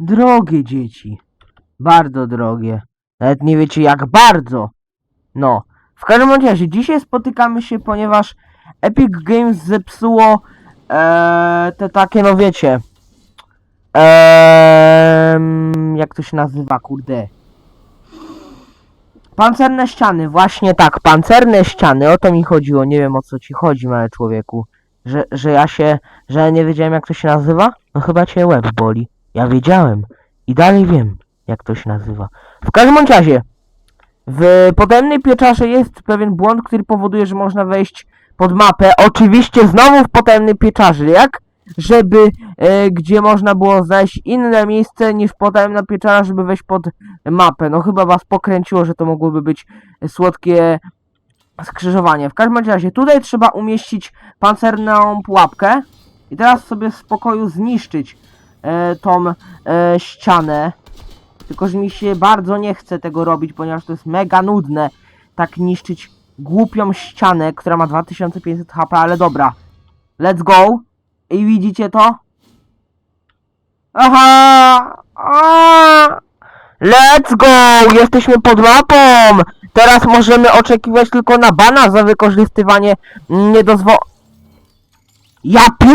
drogie dzieci. Bardzo drogie. Nawet nie wiecie jak bardzo. No. W każdym razie, dzisiaj spotykamy się, ponieważ Epic Games zepsuło e, te takie, no wiecie. Em, jak to się nazywa, kurde? Pancerne ściany, właśnie tak, pancerne ściany, o to mi chodziło, nie wiem o co ci chodzi, mały człowieku. Że, że ja się, że ja nie wiedziałem jak to się nazywa? No chyba cię łeb boli. Ja wiedziałem i dalej wiem jak to się nazywa. W każdym razie, w potemnej pieczarze jest pewien błąd, który powoduje, że można wejść pod mapę. Oczywiście znowu w potemnej pieczarze, jak? Żeby, e, gdzie można było znaleźć inne miejsce niż potemna pieczara, żeby wejść pod mapę. No chyba was pokręciło, że to mogłoby być słodkie skrzyżowanie. W każdym razie, tutaj trzeba umieścić pancerną pułapkę i teraz sobie w spokoju zniszczyć e, tą e, ścianę. Tylko, że mi się bardzo nie chce tego robić, ponieważ to jest mega nudne tak niszczyć głupią ścianę, która ma 2500 HP, ale dobra. Let's go. I widzicie to? Aha! A! Let's go! Jesteśmy pod mapą! Teraz możemy oczekiwać tylko na bana za wykorzystywanie niedozwo... Ja pi...